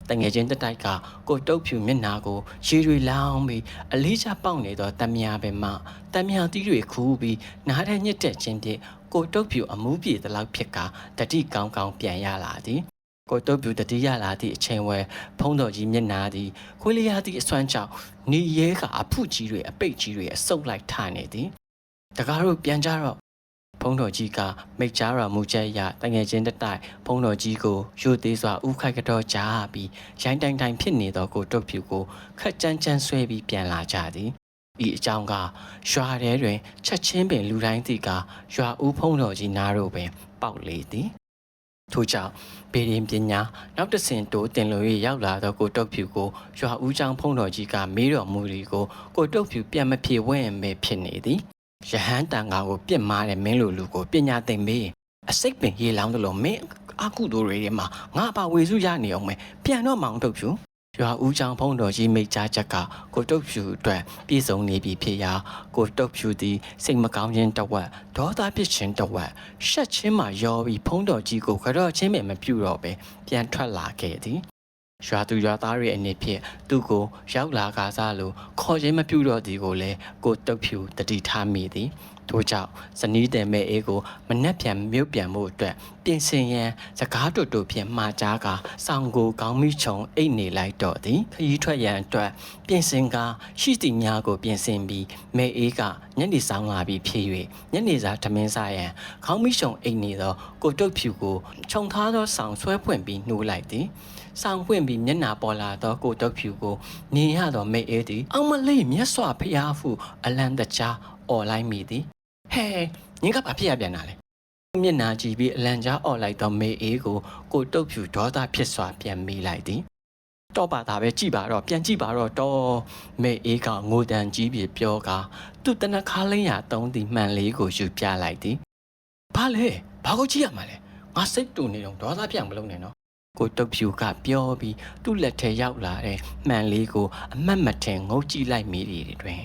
တငယ်ချင်းတစ်တိုက်ကကိုတုတ်ဖြူမျက်နာကိုရေတွေလောင်းပြီးအလေးချပေါက်နေသောတမယာပင်မှတမယာတီးတွေခူးပြီးနားထဲညစ်တဲ့ချင်းဖြင့်ကိုတုတ်ဖြူအမှုပြေသလောက်ဖြစ်ကတတိကောင်းကောင်းပြန်ရလာသည်ကိုတုတ်ပြူတတိရလာသည့်အချိန်ဝဲဖုံးတော်ကြီးမျက်နာသည်ခွေးလျားသည့်အစွမ်းကြောင့်နေရဲကအဖုကြီးတွေအပိတ်ကြီးတွေအဆုပ်လိုက်ထနေသည်တကားတို့ပြန်ကြတော့ ဖုံးတော်ကြီးကမိတ်ကြားတော်မူချက်အရတငယ်ချင်းတစ်တိုက်ဖုံးတော်ကြီးကိုယူသေးစွာဥခိုက်ကတော့ကြားပြီးရိုင်းတိုင်တိုင်ဖြစ်နေသောကိုတုတ်ဖြူကိုခက်ကြမ်းကြမ်းဆွဲပြီးပြန်လာကြသည်ဤအကြောင်းကရွာထဲတွင်ချက်ချင်းပင်လူတိုင်းသိကရွာဦးဖုံးတော်ကြီးနားတို့ပင် ပေါက်လေသည်ထို့ကြောင့်ဗေဒင်ပညာနောက်တစ်ဆင့်တိုးတင်လို့ရရောက်လာသောကိုတုတ်ဖြူကိုရွာဦးချောင်းဖုံးတော်ကြီးကမေးတော်မူသည်ကိုကိုတုတ်ဖြူပြန်မပြေဝဲ့မဲဖြစ်နေသည် ယဟန်တန်ကာကိုပြစ်မာတဲ့မင်းလိုလူကိုပညာသင်ပေးအစိတ်ပင်ရေလောင်းသလိုမင်းအကုသိုလ်တွေထဲမှာငါပါဝေစုရနေအောင်မယ်ပြန်တော့မအောင်တုတ်ဖြူရွာဦးချောင်းဖုံးတော်ကြီးမိတ်ကြားချက်ကကိုတုတ်ဖြူအတွက်ပြည်စုံနေပြီဖြစ်ရာကိုတုတ်ဖြူသည်စိတ်မကောင်းခြင်းတစ်ဝက်ဒေါသဖြစ်ခြင်းတစ်ဝက်ရှက်ချင်းမှရောပြီးဖုံးတော်ကြီးကိုကြော့ချင်းပဲမပြူတော့ပဲပြန်ထွက်လာခဲ့သည် ရွာသူရွာသားတွေအနေဖြင့်သူ့ကိုရောက်လာကားစားလို့ခေါ်ချင်းမပြူတော့သည်ကိုလည်းကိုတုတ်ဖြူတတိထားမိသည် ထို့ကြောင့်ဇနီးတယ်မဲ့အေးကိုမနှက်ပြန်မြုပ်ပြန်မှုအတွက်ပြင်ဆင်ရန်စကားတူတူဖြင့်မှာကြားကာစောင်းကိုကောင်းမိချုံအိတ်နေလိုက်တော့သည်ခရီးထွက်ရန်အတွက်ပြင်ဆင်ကာရှိသည်များကိုပြင်ဆင်ပြီးမဲ့အေးကညနေဆောင်လာပြီးဖြစ်၍ညနေစာထမင်းစားရန်ခေါင်းမိရှုံအိတ်နေသောကိုတုတ်ဖြူကိုခြုံထားသောဆောင်ဆွဲဖွင့်ပြီးနှိုးလိုက်သည်ဆောင်ဖွင့်ပြီးမျက်နာပေါ်လာသောကိုတုတ်ဖြူကိုမြင်ရသောမိတ်အေးသည်အောင်မလေးမျက်စွာဖျားဖူအလံတကြား អော်လိုက်မိသည်ဟဲညင်ကဘာဖြစ်ရပြန်တာလဲမျက်နာကြည့်ပြီးအလံကြားអော်လိုက်သောမိတ်အေးကိုကိုတုတ်ဖြူဒေါသဖြစ်စွာပြန်မိလိုက်သည်တော့ပါတာပဲကြည်ပါတော့ပြန်ကြည့်ပါတော့တော့မေအေးကငိုတန်ကြီးပြေပြောကာသူ့တနခါလင်းရသုံးသည်မှန်လေးကိုယူပြလိုက်သည်ဘာလဲဘာကိုကြည့်ရမှာလဲငါစိတ်တူနေတော့ဒေါသပြောင်မလုံးနဲ့နော်ကိုတုတ်ဖြူကပြောပြီးသူ့လက်ထဲရောက်လာတဲ့မှန်လေးကိုအမတ်မထင်ငုတ်ကြည့်လိုက်မိတယ်တွင်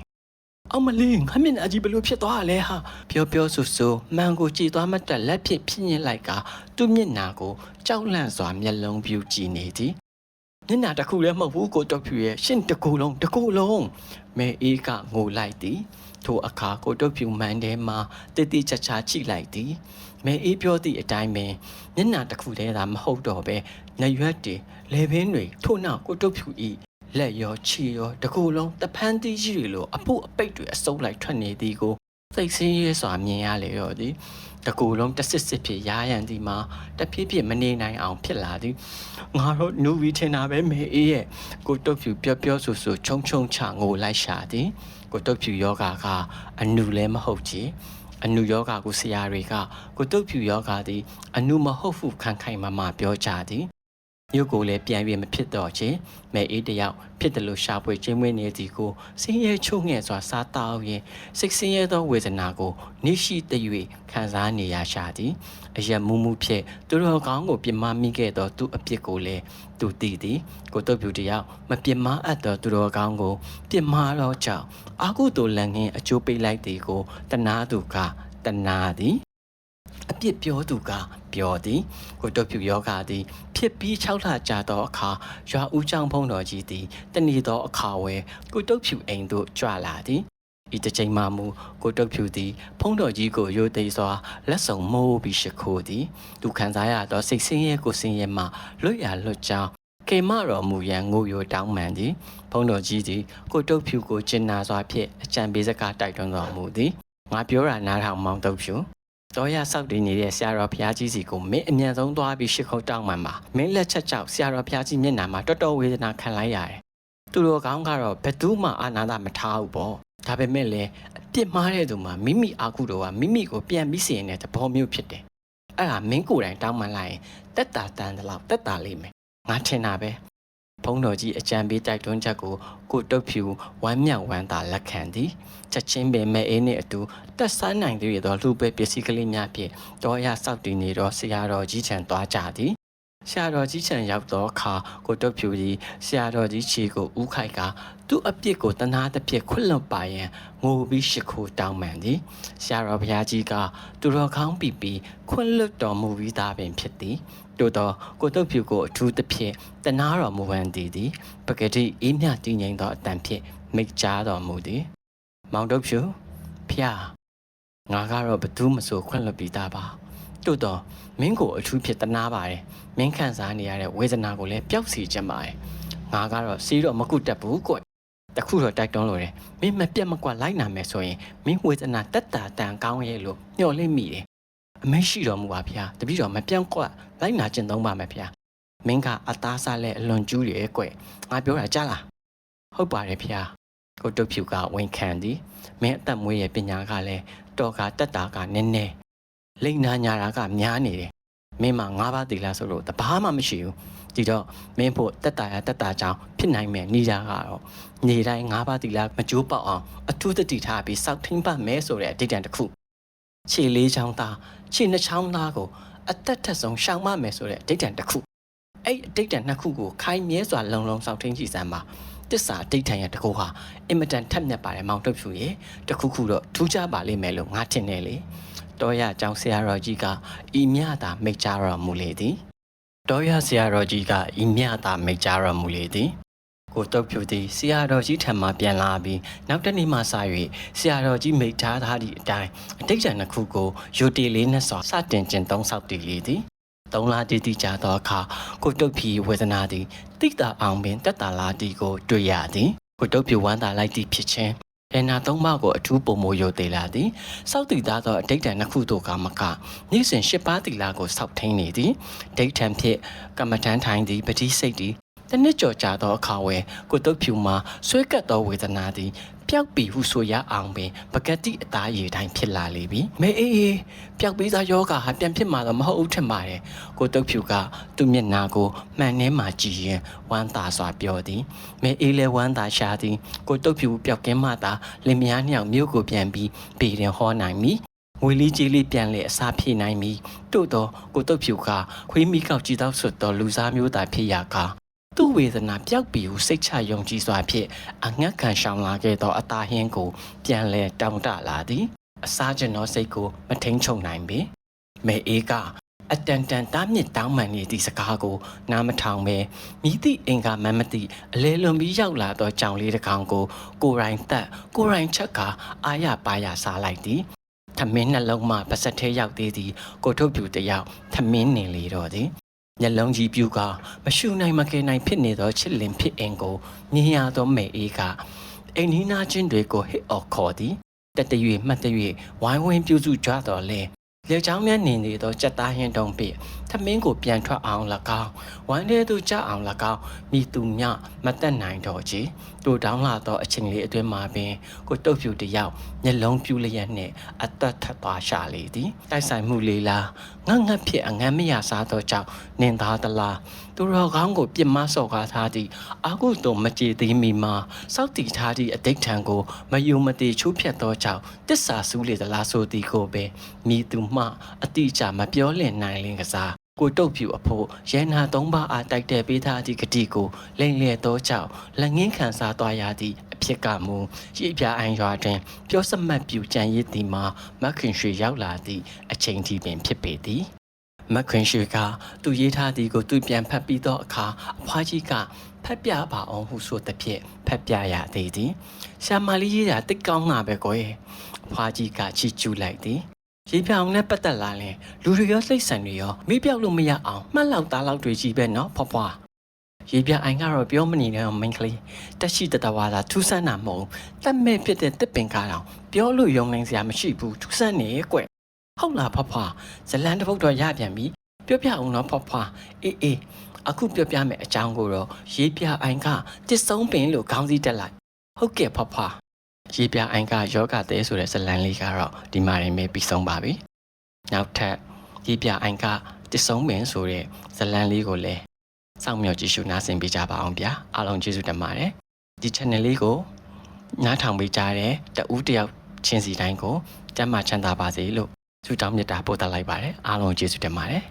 အောင်မလေးငါမျက်နှာကြီးဘလို့ဖြစ်သွားလဲဟာပြောပြောဆူဆူမှန်ကိုကြည်သွားမှတက်လက်ဖြစ်ဖြစ်ညစ်လိုက်ကသူ့မျက်နှာကိုကြောက်လန့်စွာမျက်လုံးပြူကြည့်နေသည်မျက်နှာတစ်ခုလည်းမဟုတ်ဘူးကိုတုတ်ဖြူရဲ့ရှင့်တစ်ခုလုံးတစ်ခုလုံးမဲအေးကငိုလိုက်သည်ထိုအခါကိုတုတ်ဖြူမှန်ထဲမှာတိတိကျကျချိလိုက်သည်မဲအေးပြောသည့်အတိုင်းပင်မျက်နှာတစ်ခုတည်းသာမဟုတ်တော့ပဲညရွက်တွေလေပင်တွေထို့နောက်ကိုတုတ်ဖြူဤ လက်ရောခြေရောတစ်ခုလုံးတပန်းသီးကြီးတွေလိုအဖို့အပိတ်တွေအစုပ်လိုက်ထွက်နေသည်ကိုစိတ်ဆင်းရဲစွာမြင်ရလေတော့သည်တကူလုံးတဆစ်စစ်ဖြစ်ရာရန်သည်မှာတဖြည်းဖြည်းမနေနိုင်အောင်ဖြစ်လာသည်ငါတို့နူဗီထင်တာပဲမေအေးရဲ့ကိုတုတ်ဖြူပြောပြောဆိုဆိုခြုံခြုံချငိုလိုက်ရှာသည်ကိုတုတ်ဖြူယောဂါကအနုလည်းမဟုတ်ချေအနုယောဂကိုဆရာတွေကကိုတုတ်ဖြူယောဂသည်အနုမဟုတ်ဟုခံခိုင်မာမာပြောကြသည် ရုပ်ကိုလည်းပြန်ပြီးမဖြစ်တော့ခြင်းမဲအေးတယောက်ဖြစ်တယ်လို့ရှာဖွေခြင်းမွေးနေသည်ကိုဆင်းရဲချုံငဲ့စွာစားတောက်ရင်စိတ်ဆင်းရဲသောဝေဒနာကိုနိရှိတ၍ခံစားနေရရှာသည်အယက်မူးမူးဖြစ်သူတော်ကောင်းကိုပြစ်မှားမိခဲ့သောသူအပြစ်ကိုလည်းသူသိသည်ကိုတုတ်ဖြူတယောက်မပြစ်မှားအပ်သောသူတော်ကောင်းကိုပြစ်မှားသောကြောင့်အာဟုတိုလန်ငင်းအကျိုးပေးလိုက်သည်ကိုတနာသူကတနာသည် အပြစ်ပြောသူကပြောသည်ကိုတုတ်ဖြူယောဂသည် ဖြစ်ပြီး၆လကြာသောအခါရွာဦးချောင်းဖုံးတော်ကြီးသည်တဏီသောအခါဝဲကိုတုတ်ဖြူအိမ်သို့ကြွလာသည်ဤတစ်ချိန်မှမူကိုတုတ်ဖြူသည် ဖုံးတော်ကြီးကိုရိုသိမ်းစွာလက်ဆောင်မိုးပြီးရှိခိုးသည်သူခံစားရသောစိတ်ဆင်းရဲကိုဆင်းရဲမှလွတ်ရလွတ်ကြောင်းကေမတော်မူရန်ငိုယိုတောင်းပန်သည်ဖုံးတော်ကြီးသည်ကိုတုတ်ဖြူကိုကျင်နာစွာဖြင့်အကြံပေးစကားတိုက်တွန်းတော်မူသည်ငါပြောတာနားထောင်မောင်တုတ်ဖြူ တော်ရဆောက်တည်နေတဲ့ဆရာတော်ဘုရားကြီးစီကိုမင်းအမြန်ဆုံးသွားပြီးရှ िख ုတ်တောင်းမှန်ပါမင်းလက်ချက်ကြောင့်ဆရာတော်ဘုရားကြီးမျက်နှာမှာတော်တော်ဝေဒနာခံလိုက်ရတယ်သူတော်ကောင်းကတော့ဘယ်သူမှအာနာတာမထားဘူးပေါ့ဒါပေမဲ့လည်းအပြစ်မှားတဲ့သူမှာမိမိအာကုတော်ကမိမိကိုပြန်ပြီးစီရင်တဲ့သဘောမျိုးဖြစ်တယ်အဲ့ဒါမင်းကိုယ်တိုင်တောင်းမှန်လိုက်ရင်တက်တာတန်တယ်လို့တက်တာလိမ့်မယ်ငါထင်တာပဲ ဘုန်းတော်ကြီးအကြံပေးတိုက်တွန်းချက်ကိုကိုတုတ်ဖြူဝမ်းမြောက်ဝမ်းသာလက်ခံသည်ချက်ချင်းပင်မဲ့အေးနှင့်အတူတက်ဆန်းနိုင်သေးသောလူပဲပစ္စည်းကလေးများဖြင့်တော်ရဆောက်တည်နေသောဆရာတော်ကြီးထံသွားကြသည်ဆရာတော်ကြီးထံရောက်သောအခါကိုတုတ်ဖြူသည်ဆရာတော်ကြီးခြေကိုဥခိုက်ကသူ့အပြစ်ကိုတနာတစ်ဖြစ်ခွင့်လွတ်ပါရန်ငိုပြီးရှိခိုးတောင်းပန်သည်ဆရာတော်ဘုရားကြီးကသူတော်ကောင်းပီပီခွင့်လွတ်တော်မူပြီးသားပင်ဖြစ်သည် တို့တော့ကိုတုတ်ဖြူကိုအထူးသဖြင့်တနာတော်မူဝန်းသည်သည်ပကတိအေးမြတည်ငြိမ်သောအတန်ဖြင့်မိတ်ကြားတော်မူသည် မောင်တုတ်ဖြူဖျားငါကတော့ဘသူမဆိုခွင့်လွတ်ပြီးသားပါတို့တော့မင်းကိုအထူးဖြစ်တနာပါတယ်မင်းခံစားနေရတဲ့ဝေဒနာကိုလည်းပျောက်စေချင်ပါတယ်ငါကတော့စီးတော့မကုတက်ဘူးကွတခုတော့တိုက်တွန်းလို့တယ်မင်းမပြတ်မကွက်လိုက်နာမယ်ဆိုရင်မင်းဝေဒနာတက်တာတန်ကောင်းရဲ့လို့ညှော်လင့်မိတယ် အမေရှိတော်မူပါဗျာတပည့်တော်မပြတ်ကွက်လိုက်နာကျင့်သုံးပါမယ်ဗျာမင်းကအသားစားလဲအလွန်ကျူးတယ်ကွငါပြောတာကြားလားဟုတ်ပါတယ်ဗျာကိုတုတ်ဖြူကဝန်ခံသည်မင်းအသက်မွေးရဲ့ပညာကလည်းတော်ကတက်တာကနည်းနည်းလိန်နာညာတာကများနေတယ်မင်းမငါးပါးသီလဆိုလို့တဘာမှမရှိဘူးဒီတော့မင်းဖို့တက်တာရတက်တာကြောင့်ဖြစ်နိုင်မယ်နေကြကတော့နေတိုင်းငါးပါးသီလမကြိုးပေါက်အောင်အထူးတတိထားပြီးစောက်ထင်းပတ်မဲဆိုတဲ့အတိတ်တန်တစ်ခု ခြေလေးချောင်းသားခြေနှချောင်းသားကိုအသက်ထက်ဆုံးရှောင်မမယ်ဆိုတဲ့အတိတ်တန်တစ်ခုအဲ့အတိတ်တန်နှစ်ခုကိုခိုင်မြဲစွာလုံလုံစောက်ထင်းကြည့်စမ်းပါတစ္ဆာအတိတ်ထန်ရတကူဟာအင်မတန်ထက်မြက်ပါတယ်မောင်တုတ်ဖြူရေတခုခုတော့ထူးခြားပါလိမ့်မယ်လို့ငါထင်တယ်လေတောရကျောင်းဆရာတော်ကြီးကဤမြတာမိတ်ကြတော်မူလေသည်တောရဆရာတော်ကြီးကဤမြတာမိတ်ကြတော်မူလေသည် ကိုတုတ်ဖြူသည်ဆရာတော်ကြီးထံမှပြန်လာပြီးနောက်တစ်နေ့မှစ၍ဆရာတော်ကြီးမိတ်ထားထားသည့်အတိုင်းအတိတ်ကျန်တစ်ခုကိုယူတီလေးနဲ့စွာစတင်ကျင့်သုံးဆောက်တည်လေသည်သုံးလတိတိကြာသောအခါကိုတုတ်ဖြီဝေဒနာသည်တိတ်တာအောင်ပင်တက်တာလာတီကိုတွေ့ရသည်ကိုတုတ်ဖြူဝမ်းသာလိုက်သည့်ဖြစ်ခြင်းဒေနာသုံးပါးကိုအထူးပုံမိုရိုသေးလာသည်စောက်တည်သားသောအတိတ်တန်နှစ်ခုတို့ကမကနေ့စဉ်ရှစ်ပါးတီလာကိုစောက်ထင်းနေသည်ဒိဋ္ဌံဖြင့်ကမ္မထန်ထိုင်သည်ပတိစိတ်သည် တနစ်ကြော်ကြသောအခါဝဲကိုတုတ်ဖြူမှာဆွဲကပ်သောဝေဒနာသည်ပျောက်ပြီဟုဆိုရအောင်ပင်ပကတိအသားရည်တိုင်းဖြစ်လာလေပြီမဲအေးအေးပျောက်ပြီးသားယောဂဟာပြန်ဖြစ်မှာတော့မဟုတ်ဘူးထင်ပါတယ်ကိုတုတ်ဖြူကသူ့မျက်နှာကိုမှန်နှဲမှကြည့်ရင်ဝမ်းသာစွာပြောသည်မဲအေးလဲဝမ်းသာရှာသည်ကိုတုတ်ဖြူပျောက်ကင်းမှသာလင်မယားနှစ်ယောက်မြို့ကိုပြန်ပြီးပေရင်ဟောနိုင်မည်ငွေလေးကြီးလေးပြန်လေအစားဖြည့်နိုင်ပြီတို့တော့ကိုတုတ်ဖြူကခွေးမိကောက်ကြည့်တော့ဆွတ်တော်လူစားမျိုးသားဖြစ်ရကား သူ့ဝေဒနာပျောက်ပြီဟုစိတ်ချယုံကြည်စွာဖြင့်အငတ်ခံရှောင်လာခဲ့သောအသားဟင်းကို ပြန်လဲတောင်းတလာသည်အစားကျင်သောစိတ်ကိုမထိန်ချုံနိုင်ပေမေအေးကအတန်တန်တားမြစ်တောင်းမှန်နေသည့်စကားကို နားမထောင်ပဲမိသည့်အင်္ဂါမမသိအလဲလွန်ပြီးရောက်လာသောကြောင်လေးတစ်ကောင်ကို ကိုယ်တိုင်တက်ကိုယ်တိုင်ချက်ကအာရပါရစားလိုက်သည်ထမင်းနှလုံးမှပါစက်ထဲရောက်သေးသည်ကိုထုတ်ပြူတယောက်ထမင်းနေလေတော့သည် မျက်လုံးကြီးပြူကမရှုနိုင်မကယ်နိုင်ဖြစ်နေသောချစ်လင်ဖြစ်အင်ကိုမြင်ရသောမေအေးကအိမ်နီးနာချင်းတွေကိုဟစ်အော်ခေါ်သည်တတရွေမှတ်တရွေဝိုင်းဝန်းပြုစုကြတော်လဲ လေချောင်းမြတ်နေနေသောစက်သားဟင်းတုံးပြသမင်းကိုပြန်ထွက်အောင်၎င်းဝိုင်းထဲသို့ကြအောင်၎င်းမိသူမြမတက်နိုင်တော့ချေတို့တောင်းလာသောအချိန်လေးအတွင်းမှာပင်ကိုတုတ်ဖြူတယောက်မျက်လုံးပြူလျက်နှင့်အသက်ထပ်သွားရှာလေသည်တိုက်ဆိုင်မှုလေးလားငတ်ငတ်ဖြစ်အငမ်းမရစားသောကြောင့်နင်သားသလား သူတော်ကောင်းကိုပြစ်မဆော့ကားထားသည့်အာဟုတုံမကြေသေးမီမှာစောက်တီထားသည့်အတိတ်ထံကိုမယုံမတိချိုးဖြတ်သောကြောင့်တစ္ဆာဆူးလေသလားဆိုသည်ကိုပဲမိသူမှအတိအကျမပြောလင်နိုင်လင်ကစားကိုတုတ်ပြူအဖို့ရဲနာသုံးပါးအားတိုက်တဲ့ပေးထားသည့်ဂတိကိုလိမ့်လည်သောကြောင့်လက်ငင်းခံစားသွားရသည့်အဖြစ်ကမူရှိပြအိုင်ရွာတွင်ပြောစမှတ်ပြူကြံရည်သည်မှာမခင်ရွှေရောက်လာသည့်အချိန်ထိပင်ဖြစ်ပေသည် မခွင်ရွှေကသူရေးထားသည်ကိုသူပြန်ဖတ်ပြီးသောအခါအဖွားကြီးကဖတ်ပြပါအောင်ဟုဆိုသဖြင့်ဖတ်ပြရသေးသည်ရှာမလေးရေးတာတိတ်ကောင်းတာပဲကိုယ်အဖွားကြီးကချီကျူးလိုက်သည်ရေပြောင်နဲ့ပတ်သက်လာရင်လူတွေရောစိတ်ဆန်တွေရောမေးပြောက်လို့မရအောင်မှတ်လောက်သားလောက်တွေကြီးပဲနော်ဖွားဖွားရေပြအိုင်ကတော့ပြောမနေနဲ့မိန်းကလေးတက်ရှိတတဝါသာထူးဆန်းတာမဟုတ်ဘူးတက်မဲ့ဖြစ်တဲ့တစ်ပင်ကားတောင်ပြောလို့ယုံနိုင်စရာမရှိဘူးထူးဆန်းနေကွ ဟုတ်လားဖွားဖွားဇလန်တစ်ပုတ်တော့ရပြန်ပြီပြောပြအောင်နော်ဖွားဖွားအေးအေးအခုပြောပြမယ်အကြောင်းကိုတော့ရေးပြအိုင်ကတစ်ဆုံးပင်လို့ခေါင်းစည်းတက်လိုက်ဟုတ်ကဲ့ဖွားဖွားရေးပြအိုင်ကယောဂတဲဆိုတဲ့ဇလန်လေးကတော့ဒီမှာရင်ပဲပြီးဆုံးပါပြီနောက်ထပ်ရေးပြအိုင်ကတစ်ဆုံးပင်ဆိုတဲ့ဇလန်လေးကိုလည်းစောင့်မျှော်ကြည့်ရှုနားဆင်ပေးကြပါအောင်ဗျာအားလုံးကျေးဇူးတင်ပါတယ်ဒီ channel လေးကိုနားထောင်ပေးကြတဲ့တဦးတစ်ယောက်ချင်းစီတိုင်းကိုကျမ်းမာချမ်းသာပါစေလို့ ဆုတောင်းမေတ္တာပို့သလိုက်ပါတယ်အားလုံးကျေးဇူးတင်ပါတယ်